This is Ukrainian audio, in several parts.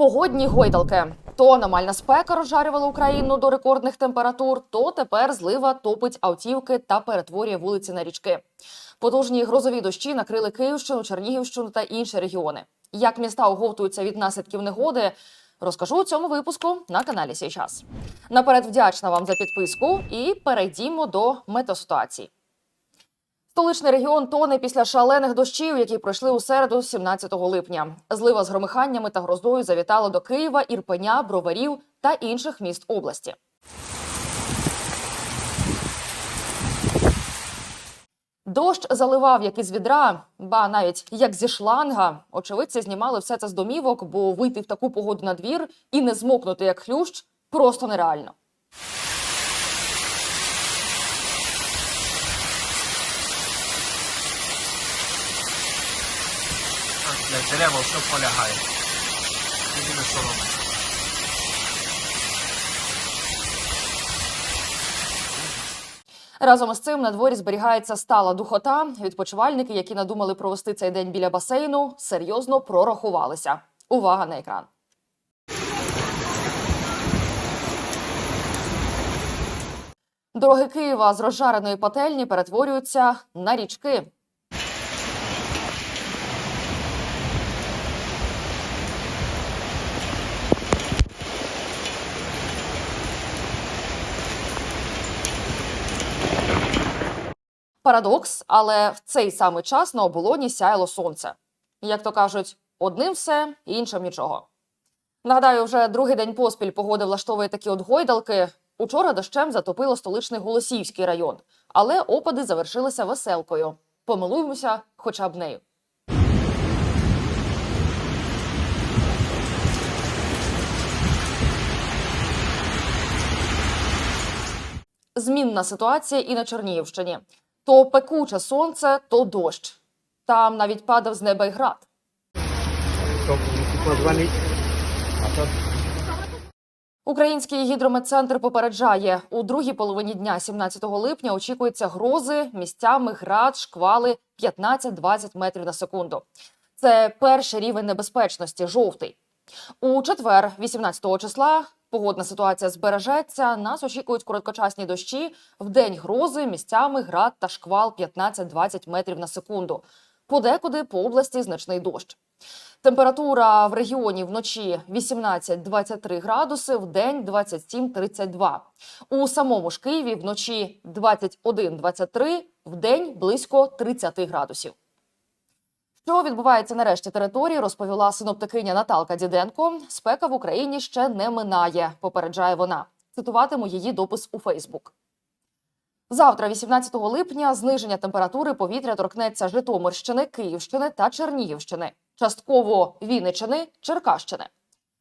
Погодні гойдалки. То аномальна спека розжарювала Україну до рекордних температур, то тепер злива топить автівки та перетворює вулиці на річки. Потужні грозові дощі накрили Київщину, Чернігівщину та інші регіони. Як міста оговтуються від наслідків негоди, розкажу у цьому випуску на каналі Сій час. Наперед вдячна вам за підписку і перейдімо до метеоситуації. Столичний регіон тоне після шалених дощів, які пройшли у середу, 17 липня. Злива з громиханнями та грозою завітала до Києва, Ірпеня, Броварів та інших міст області. Дощ заливав як із відра, ба навіть як зі шланга. Очевидці знімали все це з домівок, бо вийти в таку погоду на двір і не змокнути як хлющ просто нереально. Для дерева все полягає. Єдине, що робить. Разом із цим на дворі зберігається стала духота. Відпочивальники, які надумали провести цей день біля басейну, серйозно прорахувалися. Увага на екран. Дороги Києва з розжареної пательні перетворюються на річки. Парадокс, але в цей самий час на оболоні сяяло сонце. Як то кажуть, одним все, іншим нічого. Нагадаю, вже другий день поспіль погода влаштовує такі от гойдалки. Учора дощем затопило столичний Голосіївський район, але опади завершилися веселкою. Помилуємося хоча б нею. Змінна ситуація і на Чернігівщині. То пекуче сонце, то дощ. Там навіть падав з неба й град. Український гідрометцентр попереджає, у другій половині дня, 17 липня, очікуються грози, місцями град, шквали 15-20 метрів на секунду. Це перший рівень небезпечності, жовтий. У четвер, 18 числа, погодна ситуація збережеться. Нас очікують короткочасні дощі, вдень грози, місцями град та шквал 15-20 метрів на секунду. Подекуди по області значний дощ. Температура в регіоні вночі 18-23 градуси, в день 27-32. У самому ж Києві вночі 21-23, в день близько 30 градусів. Що відбувається нарешті території, розповіла синоптикиня Наталка Діденко. Спека в Україні ще не минає, попереджає вона. Цитуватиму її допис у Фейсбук. Завтра, 18 липня, зниження температури повітря торкнеться Житомирщини, Київщини та Чернігівщини, частково Вінниччини, Черкащини.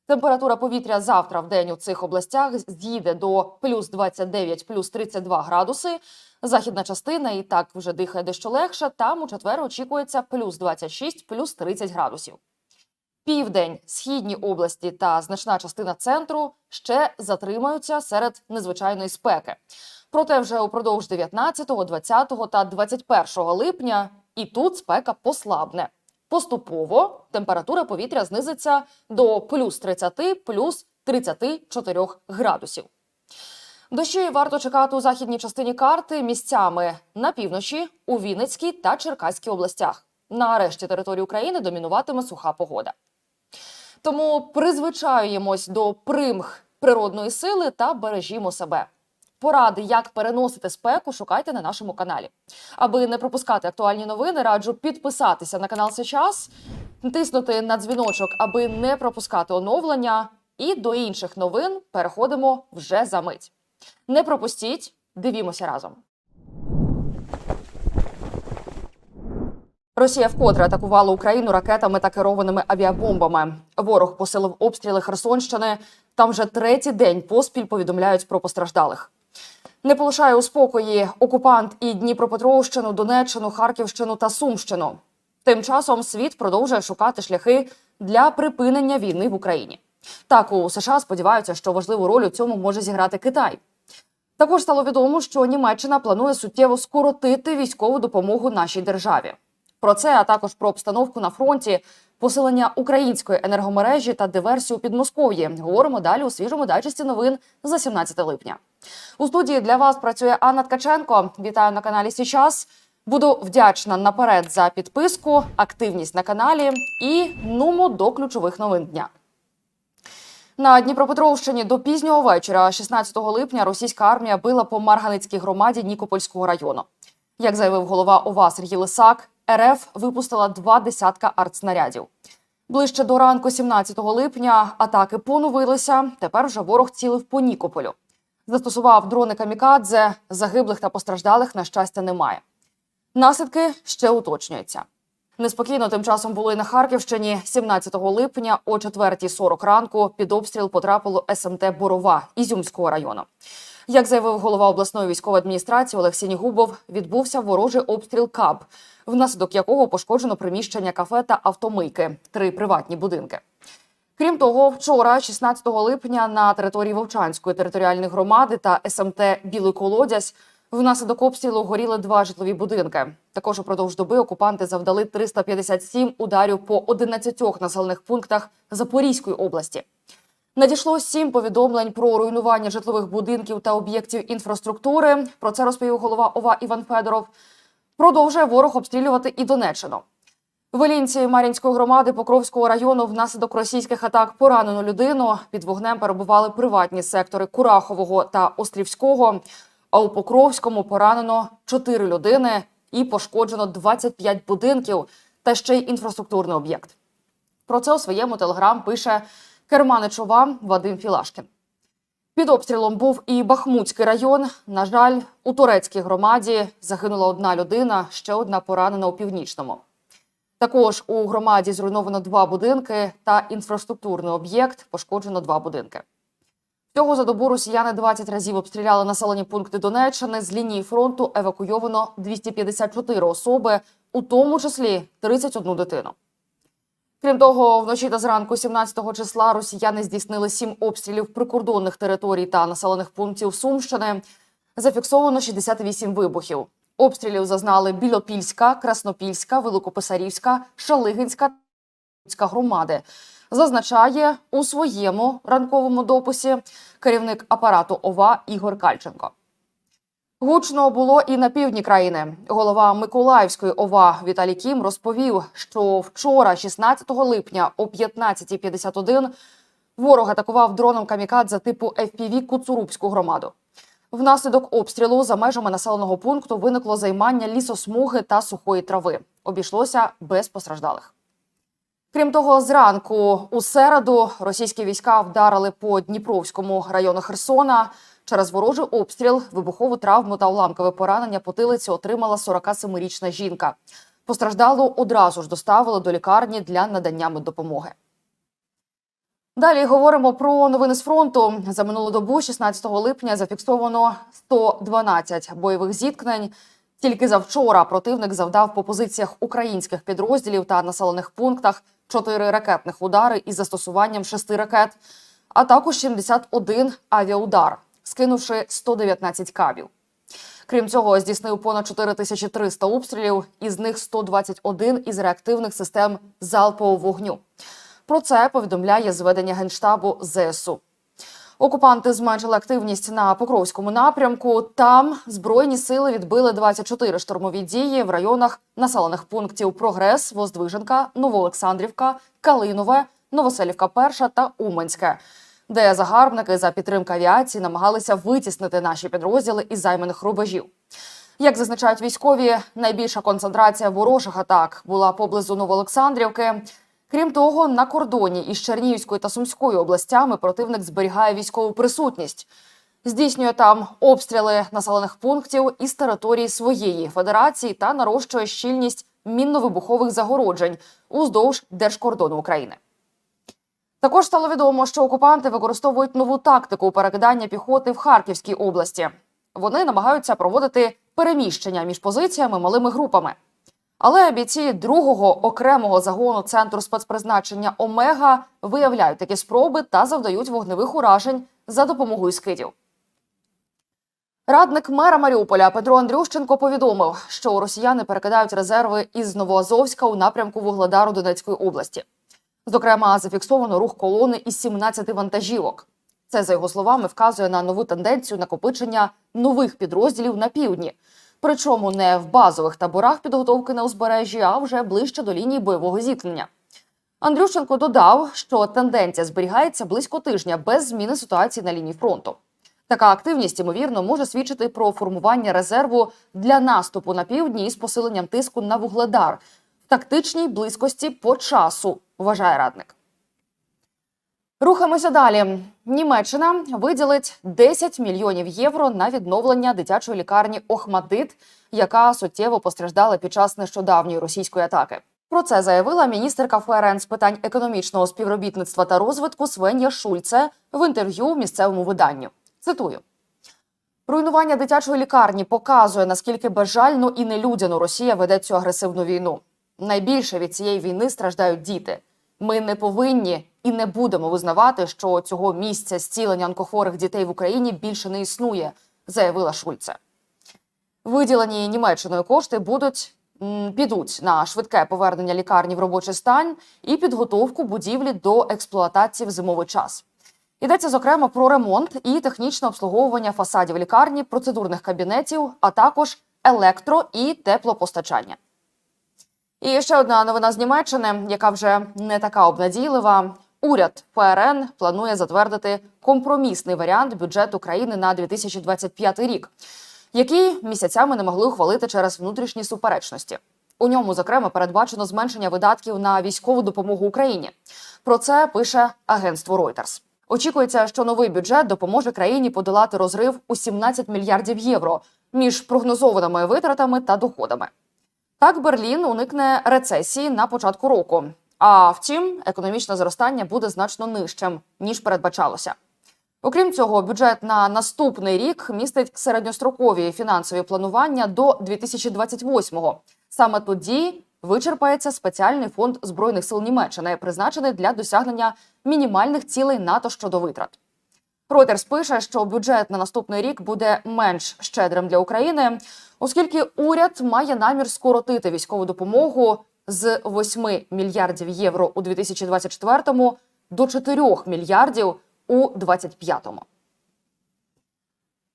Температура повітря завтра в день у цих областях з'їде до плюс 29, плюс 32 градуси. Західна частина і так вже дихає дещо легше. Там у четвер очікується плюс 26, плюс 30 градусів. Південь, східні області та значна частина центру ще затримаються серед незвичайної спеки. Проте вже упродовж 19, 20 та 21 липня і тут спека послабне. Поступово температура повітря знизиться до плюс 30, плюс 34 градусів. Дощі варто чекати у західній частині карти місцями на півночі, у Вінницькій та Черкаській областях. На решті території України домінуватиме суха погода. Тому призвичаюємось до примх природної сили та бережімо себе. Поради, як переносити спеку, шукайте на нашому каналі. Аби не пропускати актуальні новини, раджу підписатися на канал сейчас, тиснути на дзвіночок, аби не пропускати оновлення. І до інших новин переходимо вже за мить. Не пропустіть, дивімося разом. Росія вкотре атакувала Україну ракетами та керованими авіабомбами. Ворог посилив обстріли Херсонщини. Там вже третій день поспіль повідомляють про постраждалих. Не полишає у спокої окупант і Дніпропетровщину, Донеччину, Харківщину та Сумщину. Тим часом світ продовжує шукати шляхи для припинення війни в Україні. Так у США сподіваються, що важливу роль у цьому може зіграти Китай. Також стало відомо, що Німеччина планує суттєво скоротити військову допомогу нашій державі. Про це, а також про обстановку на фронті, посилення української енергомережі та диверсію у Підмосков'ї. Говоримо далі у свіжому дайджесті новин за 17 липня. У студії для вас працює Анна Ткаченко. Вітаю на каналі Січас. Буду вдячна наперед за підписку, активність на каналі і нумо до ключових новин дня. На Дніпропетровщині до пізнього вечора, 16 липня, російська армія била по Марганицькій громаді Нікопольського району. Як заявив голова ОВА Сергій Лисак, РФ випустила два десятка артснарядів. Ближче до ранку 17 липня атаки поновилися. Тепер вже ворог цілив по Нікополю. Застосував дрони камікадзе. Загиблих та постраждалих, на щастя, немає. Наслідки ще уточнюються. Неспокійно тим часом було і на Харківщині. 17 липня о 4.40 ранку під обстріл потрапило СМТ Борова Ізюмського району. Як заявив голова обласної військової адміністрації Олег Сінігубов, відбувся ворожий обстріл КАБ, внаслідок якого пошкоджено приміщення кафе та автомийки, три приватні будинки. Крім того, вчора, 16 липня, на території Вовчанської територіальної громади та СМТ Білий Колодязь внаслідок обстрілу горіли два житлові будинки. Також упродовж доби окупанти завдали 357 ударів по 11 населених пунктах Запорізької області. Надійшло сім повідомлень про руйнування житлових будинків та об'єктів інфраструктури. Про це розповів голова ОВА Іван Федоров. Продовжує ворог обстрілювати і Донеччину. В Елінці Мар'їнської громади Покровського району внаслідок російських атак поранено людину. Під вогнем перебували приватні сектори Курахового та Острівського. А у Покровському поранено 4 людини і пошкоджено 25 будинків та ще й інфраструктурний об'єкт. Про це у своєму телеграм пише керманич ОВА Вадим Філашкін. Під обстрілом був і Бахмутський район. На жаль, у турецькій громаді загинула одна людина, ще одна поранена у північному. Також у громаді зруйновано два будинки та інфраструктурний об'єкт. Пошкоджено два будинки. Всього за добу росіяни 20 разів обстріляли населені пункти Донеччини. З лінії фронту евакуйовано 254 особи, у тому числі 31 дитину. Крім того, вночі та зранку 17 числа росіяни здійснили сім обстрілів прикордонних територій та населених пунктів Сумщини. Зафіксовано 68 вибухів. Обстрілів зазнали Білопільська, Краснопільська, Великописарівська, Шалигинська та громади. Зазначає у своєму ранковому дописі керівник апарату ОВА Ігор Кальченко. Гучно було і на півдні країни. Голова Миколаївської ОВА Віталій Кім розповів, що вчора, 16 липня, о 15.51, ворог атакував дроном камікадзе типу FPV Куцурубську громаду. Внаслідок обстрілу за межами населеного пункту виникло займання лісосмуги та сухої трави. Обійшлося без постраждалих. Крім того, зранку у середу російські війська вдарили по Дніпровському району Херсона. Через ворожий обстріл, вибухову травму та уламкове поранення потилиці отримала 47-річна жінка. Постраждалу одразу ж доставили до лікарні для надання меддопомоги. Далі говоримо про новини з фронту. За минулу добу, 16 липня, зафіксовано 112 бойових зіткнень. Тільки завчора противник завдав по позиціях українських підрозділів та населених пунктах чотири ракетних удари із застосуванням шести ракет, а також 71 авіаудар, скинувши 119 кабів. Крім цього, здійснив понад 4300 обстрілів, із них 121 із реактивних систем залпового вогню. Про це повідомляє зведення генштабу ЗСУ. Окупанти зменшили активність на Покровському напрямку. Там збройні сили відбили 24 штурмові дії в районах населених пунктів Прогрес, Воздвиженка, Новоолександрівка, Калинове, Новоселівка Перша та Уманське, де загарбники за підтримки авіації намагалися витіснити наші підрозділи із займаних рубежів. Як зазначають військові, найбільша концентрація ворожих атак була поблизу Новоолександрівки. Крім того, на кордоні із Чернігівською та Сумською областями противник зберігає військову присутність, здійснює там обстріли населених пунктів із території своєї федерації та нарощує щільність мінно-вибухових загороджень уздовж держкордону України. Також стало відомо, що окупанти використовують нову тактику перекидання піхоти в Харківській області. Вони намагаються проводити переміщення між позиціями малими групами. Але бійці другого окремого загону центру спецпризначення Омега виявляють такі спроби та завдають вогневих уражень за допомогою скидів. Радник мера Маріуполя Петро Андрющенко повідомив, що росіяни перекидають резерви із Новоазовська у напрямку Вугледару Донецької області. Зокрема, зафіксовано рух колони із 17 вантажівок. Це, за його словами, вказує на нову тенденцію накопичення нових підрозділів на півдні. Причому не в базових таборах підготовки на узбережжі, а вже ближче до лінії бойового зіткнення. Андрющенко додав, що тенденція зберігається близько тижня без зміни ситуації на лінії фронту. Така активність, ймовірно, може свідчити про формування резерву для наступу на півдні із посиленням тиску на вугледар в тактичній близькості по часу, вважає радник. Рухаємося далі. Німеччина виділить 10 мільйонів євро на відновлення дитячої лікарні Охмадит, яка суттєво постраждала під час нещодавньої російської атаки. Про це заявила міністерка ФРН з питань економічного співробітництва та розвитку Свенія Шульце в інтерв'ю місцевому виданню. Цитую. Руйнування дитячої лікарні показує, наскільки безжально і нелюдяно Росія веде цю агресивну війну. Найбільше від цієї війни страждають діти. Ми не повинні і не будемо визнавати, що цього місця зцілення онкохворих дітей в Україні більше не існує, заявила Шульце. Виділені Німеччиною кошти будуть підуть на швидке повернення лікарні в робочий стан і підготовку будівлі до експлуатації в зимовий час. Йдеться зокрема про ремонт і технічне обслуговування фасадів лікарні, процедурних кабінетів, а також електро і теплопостачання. І ще одна новина з Німеччини, яка вже не така обнадійлива. Уряд ФРН планує затвердити компромісний варіант бюджету країни на 2025 рік, який місяцями не могли ухвалити через внутрішні суперечності. У ньому, зокрема, передбачено зменшення видатків на військову допомогу Україні. Про це пише агентство Reuters. Очікується, що новий бюджет допоможе країні подолати розрив у 17 мільярдів євро між прогнозованими витратами та доходами. Так Берлін уникне рецесії на початку року. А втім, економічне зростання буде значно нижчим ніж передбачалося. Окрім цього, бюджет на наступний рік містить середньострокові фінансові планування до 2028-го. Саме тоді вичерпається спеціальний фонд збройних сил Німеччини, призначений для досягнення мінімальних цілей НАТО щодо витрат. Reuters пише, що бюджет на наступний рік буде менш щедрим для України, оскільки уряд має намір скоротити військову допомогу з 8 мільярдів євро у 2024 до 4 мільярдів у 2025.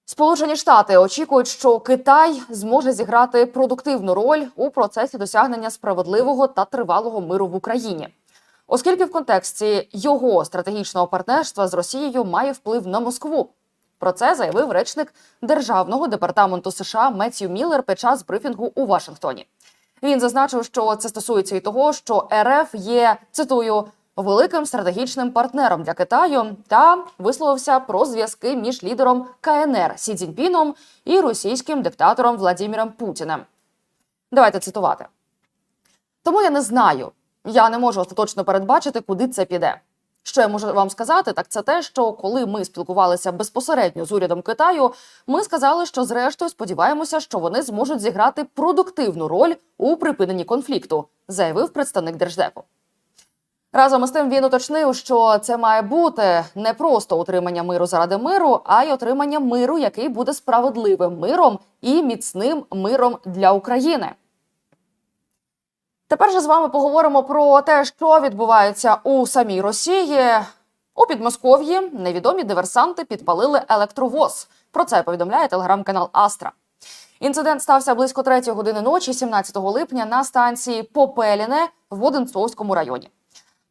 Сполучені Штати очікують, що Китай зможе зіграти продуктивну роль у процесі досягнення справедливого та тривалого миру в Україні, оскільки в контексті його стратегічного партнерства з Росією має вплив на Москву. Про це заявив речник Державного департаменту США Меттью Міллер під час брифінгу у Вашингтоні. Він зазначив, що це стосується і того, що РФ є цитую великим стратегічним партнером для Китаю та висловився про зв'язки між лідером КНР Сі Цзіньпіном і російським диктатором Владіміром Путіним. Давайте цитувати. Тому я не знаю. Я не можу остаточно передбачити, куди це піде. Що я можу вам сказати, так це те, що коли ми спілкувалися безпосередньо з урядом Китаю, ми сказали, що зрештою сподіваємося, що вони зможуть зіграти продуктивну роль у припиненні конфлікту, заявив представник держдепу. Разом із тим він уточнив, що це має бути не просто утримання миру заради миру, а й отримання миру, який буде справедливим миром і міцним миром для України. Тепер же з вами поговоримо про те, що відбувається у самій Росії. У Підмосков'ї невідомі диверсанти підпалили електровоз. Про це повідомляє телеграм-канал Астра. Інцидент стався близько 3 години ночі, 17 липня, на станції Попеліне в Одинцовському районі.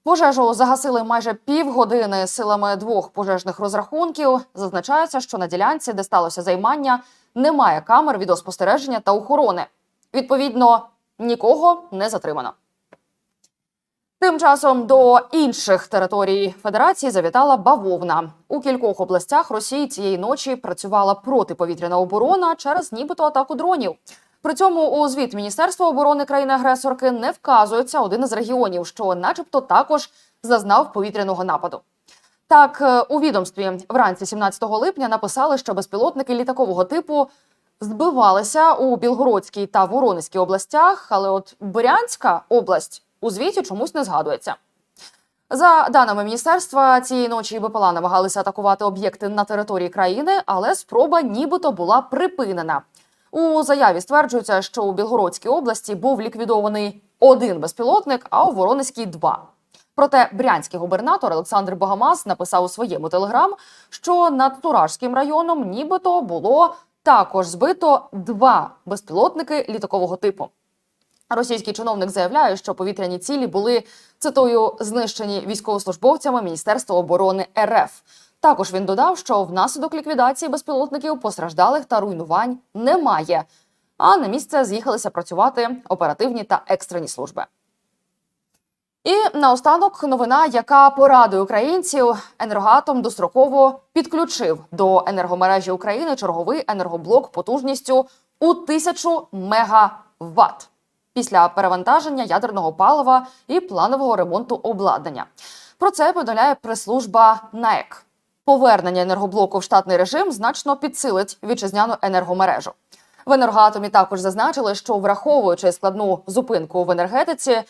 Пожежу загасили майже півгодини силами двох пожежних розрахунків. Зазначається, що на ділянці, де сталося займання, немає камер відеоспостереження та охорони. Відповідно, нікого не затримано. Тим часом до інших територій Федерації завітала бавовна. У кількох областях Росії цієї ночі працювала протиповітряна оборона через нібито атаку дронів. При цьому у звіт Міністерства оборони країни-агресорки не вказується один із регіонів, що, начебто, також зазнав повітряного нападу. Так, е, у відомстві вранці 17 липня написали, що безпілотники літакового типу збивалися у Білгородській та Воронезькій областях, але от Брянська область у звіті чомусь не згадується. За даними міністерства, цієї ночі БПЛА намагалися атакувати об'єкти на території країни, але спроба нібито була припинена. У заяві стверджується, що у Білгородській області був ліквідований один безпілотник, а у Воронезькій два. Проте брянський губернатор Олександр Богомаз написав у своєму телеграм, що над Туражським районом нібито було також збито два безпілотники літакового типу. Російський чиновник заявляє, що повітряні цілі були цитую знищені військовослужбовцями Міністерства оборони РФ. Також він додав, що внаслідок ліквідації безпілотників постраждалих та руйнувань немає. А на місце з'їхалися працювати оперативні та екстрені служби. І наостанок новина, яка порадує українців, енергоатом достроково підключив до енергомережі України черговий енергоблок потужністю у 1000 мегаватт після перевантаження ядерного палива і планового ремонту обладнання. Про це повідомляє прес-служба НАЕК. Повернення енергоблоку в штатний режим значно підсилить вітчизняну енергомережу. В енергоатомі також зазначили, що враховуючи складну зупинку в енергетиці,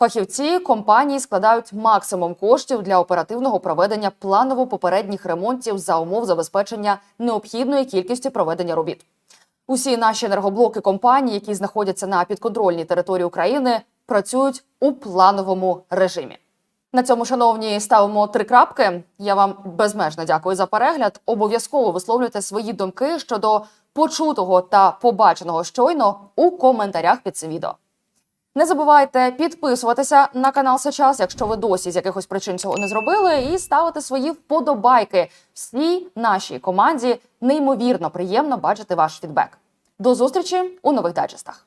фахівці компанії складають максимум коштів для оперативного проведення планово-попередніх ремонтів за умов забезпечення необхідної кількості проведення робіт. Усі наші енергоблоки компаній, які знаходяться на підконтрольній території України, працюють у плановому режимі. На цьому, шановні, ставимо три крапки. Я вам безмежно дякую за перегляд. Обов'язково висловлюйте свої думки щодо почутого та побаченого щойно у коментарях під цим відео. Не забувайте підписуватися на канал Сейчас, якщо ви досі з якихось причин цього не зробили, і ставити свої вподобайки. Всій нашій команді неймовірно приємно бачити ваш фідбек. До зустрічі у нових дайджестах.